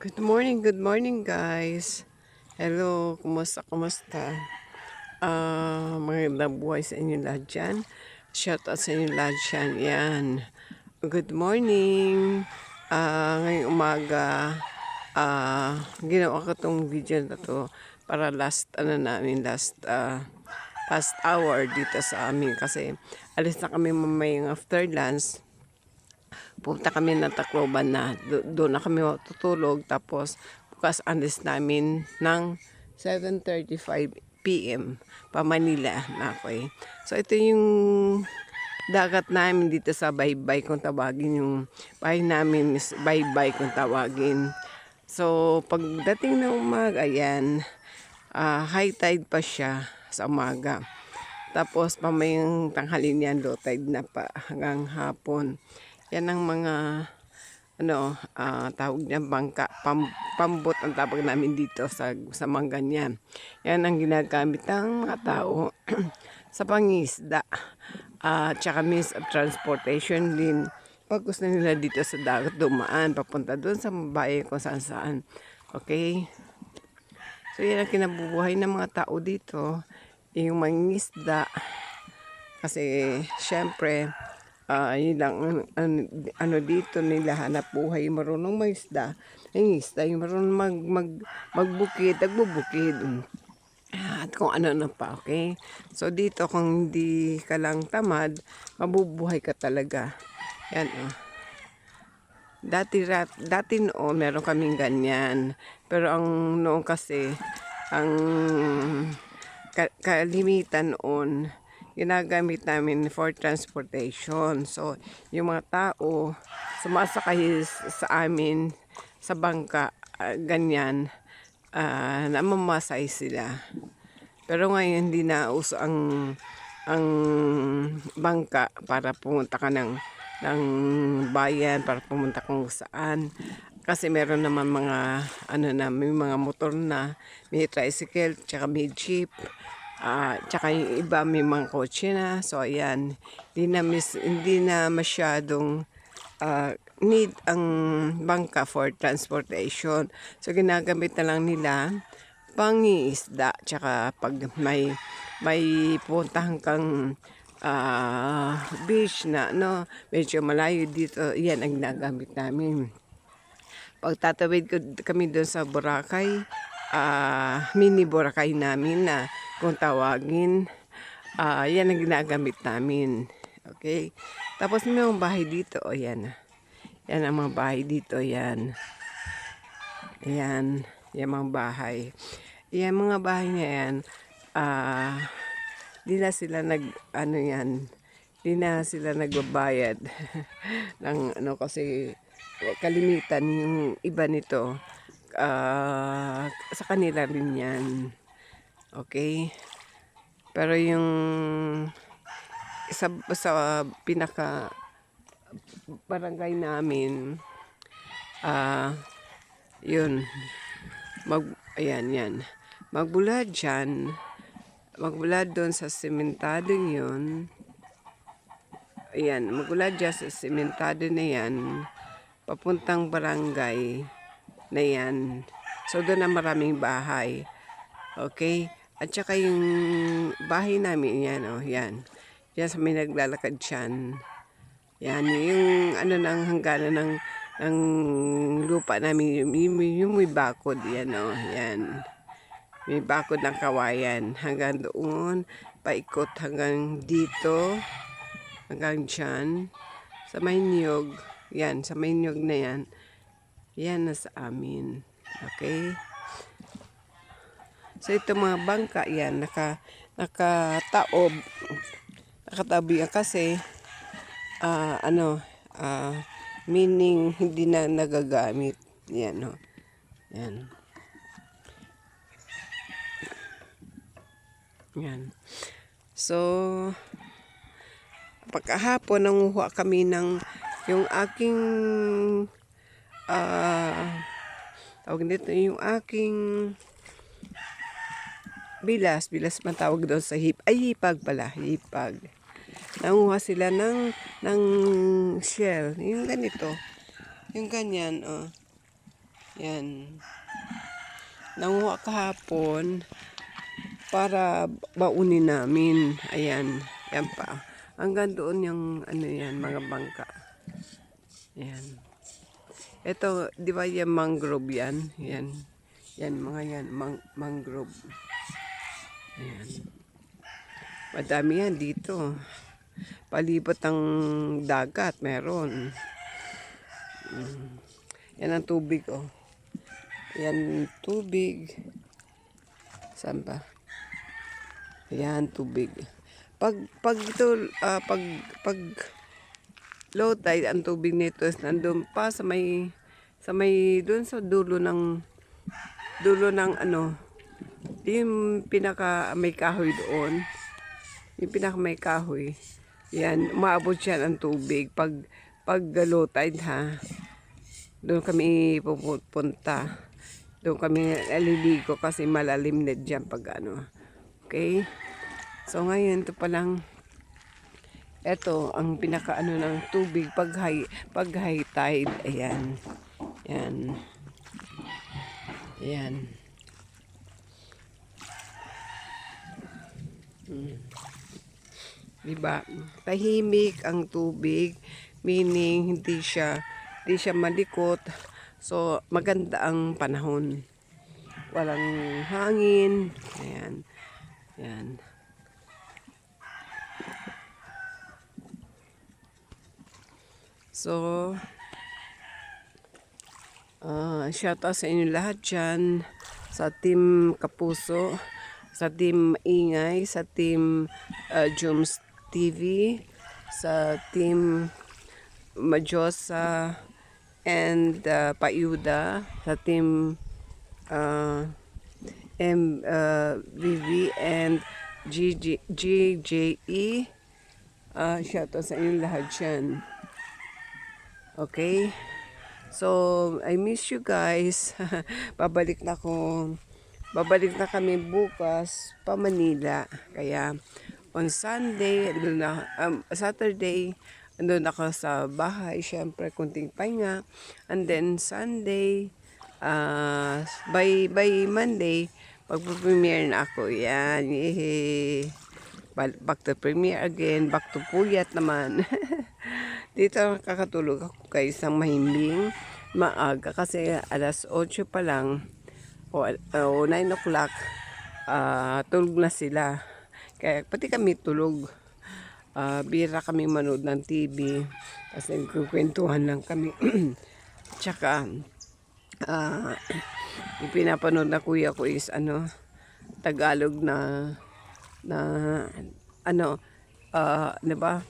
Good morning, good morning guys. Hello, kumusta, kumusta? Ah, magandang buhay sa inyo lahat dyan. Shout out sa inyo lahat dyan. Yan. Good morning. Ah, ngayong umaga, ah, ginawa ko tong video na to para last, ano namin, last, ah, last hour dito sa amin kasi alis na kami mamayang after lunch punta kami ng Tacloban na. Do- doon na kami tutulog. Tapos, bukas alis namin ng 7.35 p.m. pa Manila na ako eh. So, ito yung dagat namin dito sa Baybay kung tawagin yung bahay namin is Baybay kung tawagin. So, pagdating ng umaga, ayan, ah, high tide pa siya sa umaga. Tapos pamayang tanghali niyan, low tide na pa hanggang hapon. Yan ang mga ano, ah, tawag niya bangka, pam, pambot ang tawag namin dito sa, sa Manganyan. Yan ang ginagamit ng mga tao sa pangisda. at tsaka means of transportation din. Pag gusto nila dito sa dagat dumaan, papunta doon sa bayan kung saan saan. Okay? So yan ang kinabubuhay ng mga tao dito. Yung mangingisda. Kasi syempre, ah yun lang ano, ano, dito nila hanap buhay marunong mangisda. Mangisda, yung marunong mag, mag, magbukid, nagbubukid. At kung ano na pa, okay? So dito kung hindi ka lang tamad, mabubuhay ka talaga. Yan oh. Dati, rat, dati noon, meron kaming ganyan. Pero ang noon kasi, ang ka- kalimitan noon, ginagamit namin for transportation. So, yung mga tao, sumasakay sa amin sa bangka, ah, ganyan, uh, namamasay sila. Pero ngayon, hindi na uso ang, ang bangka para pumunta ka ng, ng bayan, para pumunta kung saan. Kasi meron naman mga, ano na, may mga motor na, may tricycle, tsaka may jeep. Ah, tsaka yung iba may mga kotse na. So, ayan. Hindi na, mis, hindi na masyadong ah, need ang bangka for transportation. So, ginagamit na lang nila pangiisda. Tsaka pag may, may puntahan kang ah, beach na, no, medyo malayo dito, yan ang ginagamit namin pag tatawid ko kami doon sa Boracay, ah mini Boracay namin na kung tawagin, ah yan ang ginagamit namin. Okay? Tapos may mga bahay dito, o yan. Yan ang mga bahay dito, yan. Yan, yan mga bahay. Yan mga bahay na yan, ah di na sila nag, ano yan, di na sila nagbabayad ng ano kasi kalimitan yung iba nito ah, sa kanila rin yan. Okay? Pero yung sa, sa pinaka barangay namin ah yun mag ayan yan. Magbulad dyan magbulad doon sa sementadong yun. Ayan magbulad dyan sa sementado na yan papuntang barangay na yan. So, doon na maraming bahay. Okay? At saka yung bahay namin, yan, oh, yan. Yan sa may naglalakad dyan. Yan, yung ano nang hangganan ng, ng lupa namin, yung, yung, may bakod, yan, oh, yan. May bakod ng kawayan. Hanggang doon, paikot hanggang dito, hanggang dyan, sa may niyog. Yan, sa may niyog na yan. Yan na sa amin. Okay? So, ito mga bangka, yan, naka, nakataob. Nakatabi yan kasi, ah, ano, ah, meaning hindi na nagagamit. Yan, no. Yan. Yan. So, pagkahapon, nanguha kami ng yung aking ah tawag nito yung aking bilas, bilas man tawag doon sa hip, ay hipag pala, hipag. Nanguha sila ng, ng shell, yung ganito, yung ganyan, oh. Yan. Nanguha kahapon para baunin namin. Ayan. Yan pa. Hanggang doon yung ano yan, mga bangka. Yan. Ito, di ba yung mangrove yan? Yan. Yan, mga yan. Mang mangrove. Ayan. Madami yan dito. Palibot ang dagat, meron. Mm. Yan ang tubig, oh. Yan, tubig. Saan ba? Yan, tubig. Pag, pag ito, ah, pag, pag low tide, ang tubig nito is nandun pa sa may, sa may, doon sa dulo ng, dulo ng ano, yung pinaka may kahoy doon, yung pinaka may kahoy, yan, umaabot yan ang tubig. Pag, pag low tide ha, doon kami pupunta. Doon kami aliligo kasi malalim na dyan pag ano. Okay? So ngayon, ito pa lang, ito ang pinaka ano ng tubig pag high, pag high tide. Ayan. Yan. Ayan. Hmm. Diba? Tahimik ang tubig, meaning hindi siya hindi siya malikot. So, maganda ang panahon. Walang hangin. Ayan. Ayan. So, uh, shout out sa inyo lahat dyan. Sa team Kapuso, sa team Ingay, sa team uh, Jums TV, sa team Majosa, and uh, Payuda, sa team uh, M, uh, VV and GG, GJE. Uh, shout out sa inyo lahat dyan. Okay? So, I miss you guys. Babalik na ko. Babalik na kami bukas pa Manila. Kaya, on Sunday, na, um, Saturday, andun ako sa bahay. Siyempre, kunting pahinga. And then, Sunday, uh, by, by Monday, pagpo-premiere na ako. Yan. Yehey. Back to premiere again. Back to puyat naman. Dito kakatulog ako guys ng mahimbing maaga kasi alas 8 pa lang o, o 9 o'clock uh, tulog na sila. Kaya pati kami tulog. Uh, bira kami manood ng TV kasi nagkukwentuhan lang kami. Tsaka uh, yung pinapanood na kuya ko is ano Tagalog na na ano uh, 'di ba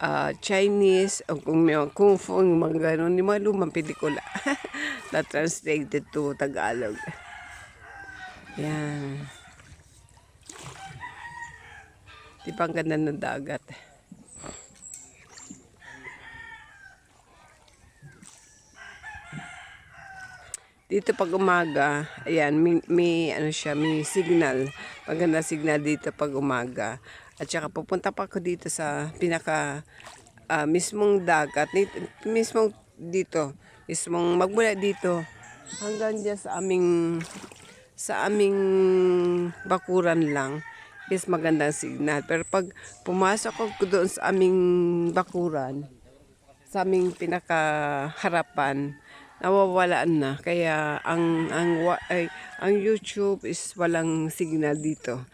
uh, Chinese, o kung may kung fu, mga ganun, yung mga lumang pelikula na translated to Tagalog. Yan. Di pa ang ganda ng dagat. Dito pag umaga, ayan, may, may ano siya, may signal. Maganda signal dito pag umaga. At saka pupunta pa ako dito sa pinaka uh, mismong dagat, mismong dito, mismong magmula dito hanggang dyan sa aming sa aming bakuran lang is magandang signal. Pero pag pumasok ako doon sa aming bakuran, sa aming pinakaharapan, nawawalaan na. Kaya ang ang ay, ang YouTube is walang signal dito.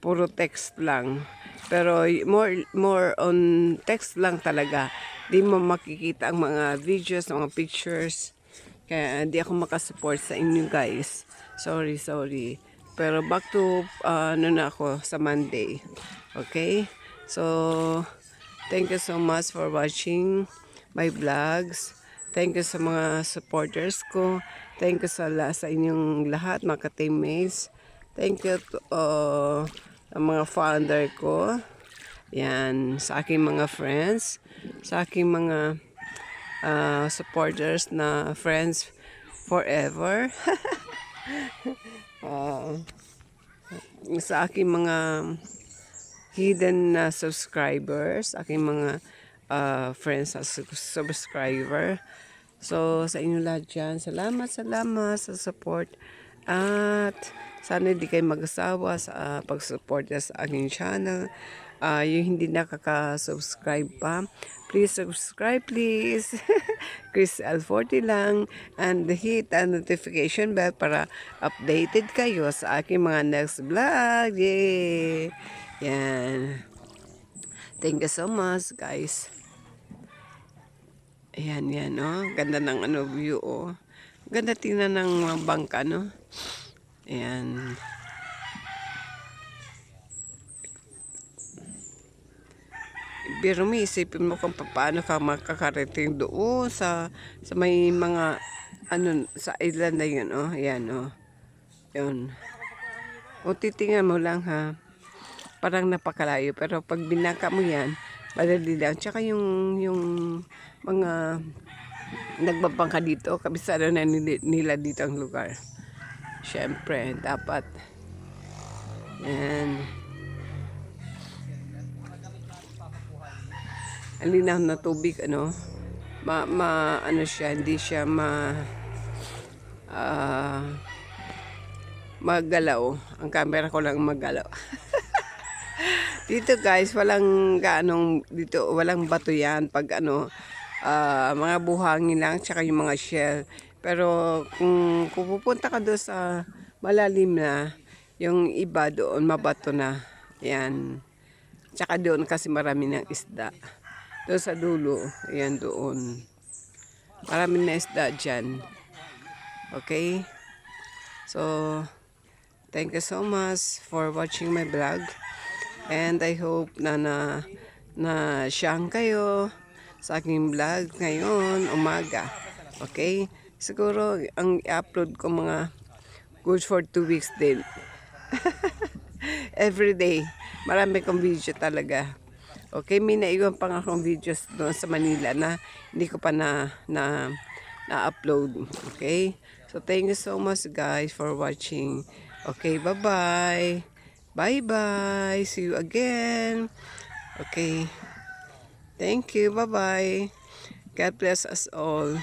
Puro text lang. Pero more more on text lang talaga. Di mo makikita ang mga videos, mga pictures. Kaya di ako makasupport sa inyo guys. Sorry, sorry. Pero back to uh, ano na ako sa Monday. Okay? So, thank you so much for watching my vlogs. Thank you sa mga supporters ko. Thank you sa, sa inyong lahat, mga teammates. Thank you to uh, mga founder ko. Yan, sa aking mga friends, sa aking mga uh, supporters na friends forever. uh, sa aking mga hidden na uh, subscribers, aking mga uh, friends na subscriber. So, sa inyo lahat dyan, salamat, salamat sa support. At sana hindi kayo mag-asawa sa ah, pag-support sa aking channel. Ah, yung hindi nakaka-subscribe pa, please subscribe please. Chris L40 lang. And hit ang notification bell para updated kayo sa aking mga next vlog. Yay! Yan. Thank you so much, guys. Ayan, yan, oh. Ganda ng ano, view, oh. Ganda tingnan ng mga bangka, no? Ayan. Pero may isipin mo kung paano ka makakarating doon sa sa may mga ano sa island na yun oh ayan oh yun o titingnan mo lang ha parang napakalayo. Pero pag binaka mo yan madali lang. Tsaka yung yung mga nagbabangka dito kabisado na nila, dito ang lugar. Syempre dapat. Yan ang linaw na tubig ano ma, ma ano siya hindi siya ma ah magalaw. Ang camera ko lang magalaw dito guys walang gaanong dito walang bato yan pag ano ah, mga buhangin lang tsaka yung mga shell pero kung, pupunta ka doon sa malalim na yung iba doon mabato na yan tsaka doon kasi marami ng isda doon sa dulo, ayan doon. Marami na isda dyan. Okay? So, thank you so much for watching my vlog. And I hope na na, na siyang kayo sa aking vlog ngayon, umaga. Okay? Siguro, ang i-upload ko mga good for two weeks din. Every day. Marami kong video talaga. Okay, may naiwan pa nga akong videos doon sa Manila na hindi ko pa na, na, na-upload. Okay? So, thank you so much guys for watching. Okay, bye-bye. Bye-bye. See you again. Okay. Thank you. Bye-bye. God bless us all.